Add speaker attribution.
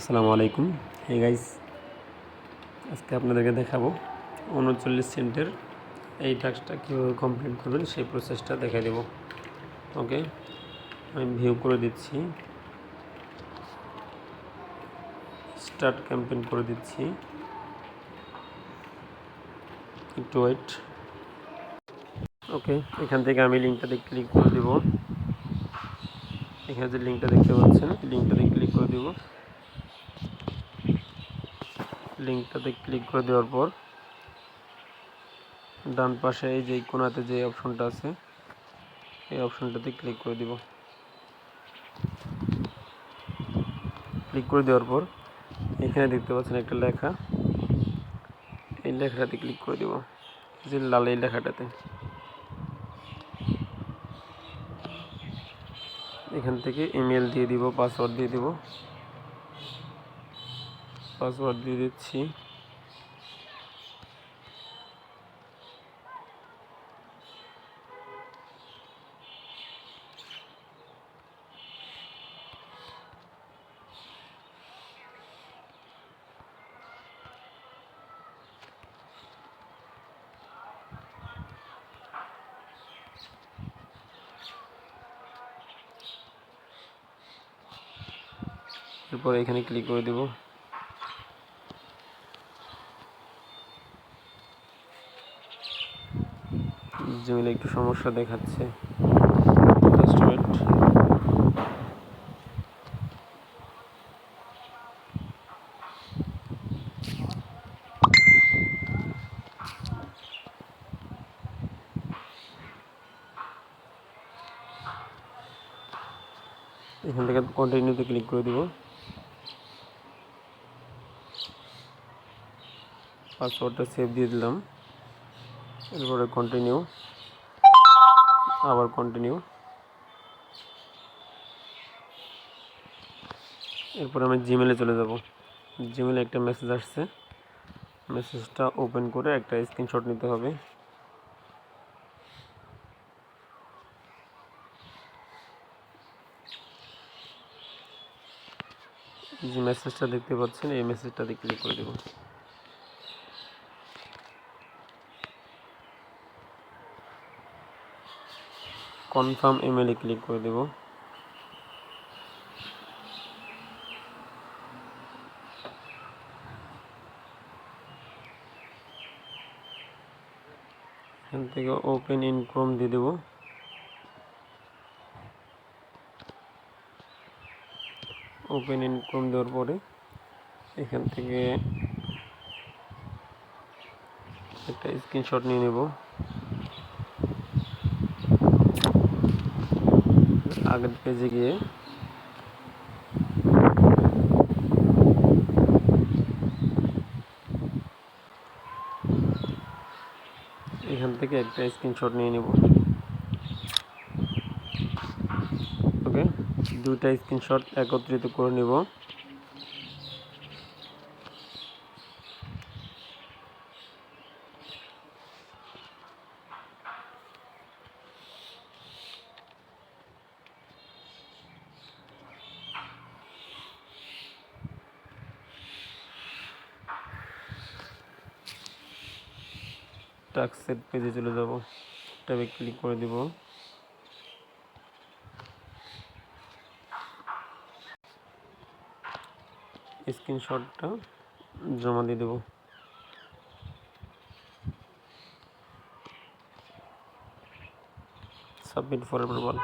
Speaker 1: আসসালামু আলাইকুম। Hey guys আজকে আপনাদেরকে দেখাবো উনচল্লিশ সেন্টের এই টাস্কটা কীভাবে কমপ্লিট করবেন সেই প্রসেসটা দেখা দেব। ওকে আমি ভিউ করে দিচ্ছি। স্টার্ট ক্যাম্পেন করে দিচ্ছি। একটু ওয়েট ওকে এখান থেকে আমি লিঙ্কটাতে ক্লিক করে দেব। এখানে যে লিঙ্কটা দেখতে পাচ্ছেন লিঙ্কটাতে ক্লিক করে দেব। লিঙ্কটাতে ক্লিক করে দেওয়ার পর ডান পাশে এই যে কোনাতে যে অপশনটা আছে, এই অপশনটাতে ক্লিক করে দিব। ক্লিক করে দেওয়ার পর এখানে দেখতে পাচ্ছেন একটা লেখা, এই লেখাটাতে ক্লিক করে দেব, যে লাল এই লেখাটাতে। এখান থেকে ইমেল দিয়ে দিব পাসওয়ার্ড দিয়ে দিব। পাসওয়ার্ড দিয়ে দিচ্ছি। এরপর এখানে ক্লিক করে দেব। জিমেলে একটু সমস্যা দেখাচ্ছে। এখান থেকে কন্টিনিউতে ক্লিক করে দিব। পাসওয়ার্ডটা সেভ দিয়ে দিলাম। এরপরে কন্টিনিউ আবার কন্টিনিউ এরপরে আমি জিমেলে চলে যাব। জিমেলে একটা মেসেজ আসছে। মেসেজটা ওপেন করে একটা স্ক্রিনশট নিতে হবে। যে মেসেজটা দেখতে পাচ্ছেন, এই মেসেজটাতে ক্লিক করে দেব। কনফার্ম ইমেলে ক্লিক করে দেব। এখান থেকে ওপেন ইন ক্রোম দিয়ে দেবো। ওপেন ইন ক্রোম দেওয়ার পরে এখান থেকে একটা স্ক্রিনশট নিয়ে নেব। আগের পেজে গিয়ে। এখান থেকে একটা স্ক্রিনশট নিয়ে নেব। ওকে দুইটা স্ক্রিনশট একত্রিত করে নেব। টাক্সের পেজে চলে যাব। ট্যাবে ক্লিক করে দিব। স্ক্রিনশটটা জমা দিয়ে দেব। Submit for approval.